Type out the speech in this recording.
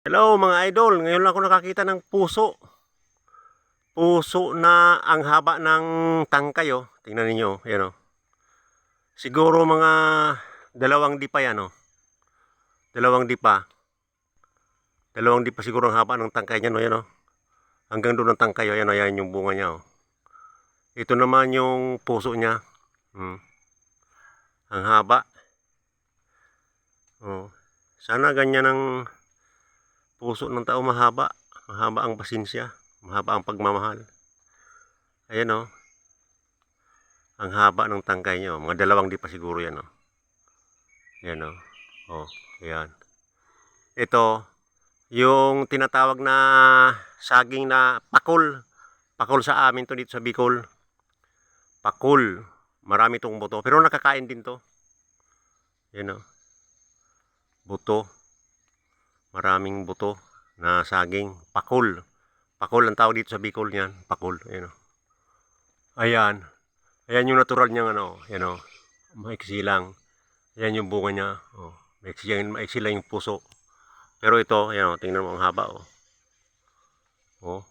Hello mga idol, ngayon lang ako nakakita ng puso. Puso na ang haba ng tangkay oh. Tingnan ninyo, yan oh. Siguro mga dalawang dipa yan oh. Dalawang dipa. Dalawang dipa siguro ang haba ng tangkay niya no, yan oh. Hanggang doon ang tangkay oh, yan oh, yan yung bunga niya oh. Ito naman yung puso niya. Hmm. Ang haba. Oh. Sana ganyan ang puso ng tao mahaba. Mahaba ang pasensya. Mahaba ang pagmamahal. Ayan o. Ang haba ng tangkay nyo. Mga dalawang di pa siguro yan o. Yan o. O, ayan. Ito, yung tinatawag na saging na pakul. Pakul sa amin to dito sa Bicol. Pakul. Marami tong buto. Pero nakakain din to. Yan o. Buto maraming buto na saging pakul. Pakul ang tawag dito sa Bicol niyan, pakul. Ayan. Ayan. Ayan yung natural niyang ano, ayan o. Maiksi lang. Ayan yung bunga niya. Oh, maiksi, maiksi lang yung puso. Pero ito, ayan o, tingnan mo ang haba o. Oh.